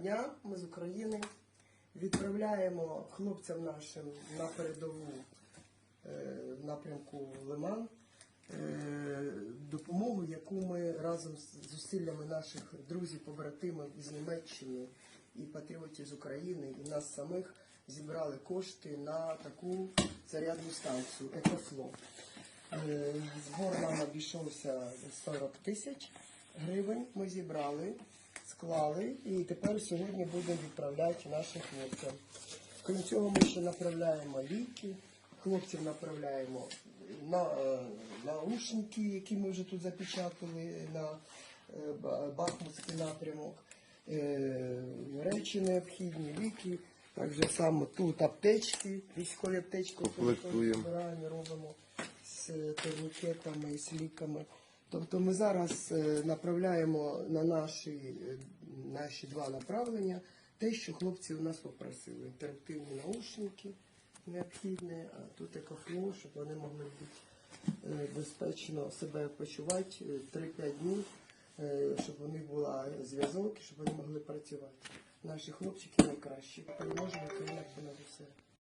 Дня ми з України відправляємо хлопцям нашим на передову е, в напрямку Лиман е, допомогу, яку ми разом з зусиллями наших друзів, побратимів із Німеччини і патріотів з України і нас самих зібрали кошти на таку зарядну станцію Екофло. Е, Збор нам обійшовся 40 тисяч гривень. Ми зібрали, склали і тепер сьогодні будемо відправляти нашим хлопцям. Крім цього, ми ще направляємо ліки, хлопців направляємо на е, наушники, які ми вже тут запечатали на е, Бахмутський напрямок, е, речі необхідні, ліки. Так же само тут аптечки, військові аптечки, які ми збираємо, робимо з турнікетами, з ліками. Тобто ми зараз е, направляємо на наші, е, наші два направлення те, що хлопці у нас попросили. Інтерактивні наушники необхідні, а тут екофло, щоб вони могли е, безпечно себе почувати е, 3-5 днів, щоб у них була зв'язок, щоб вони могли працювати. Наші хлопчики найкращі. Переможемо, Україна понад усе.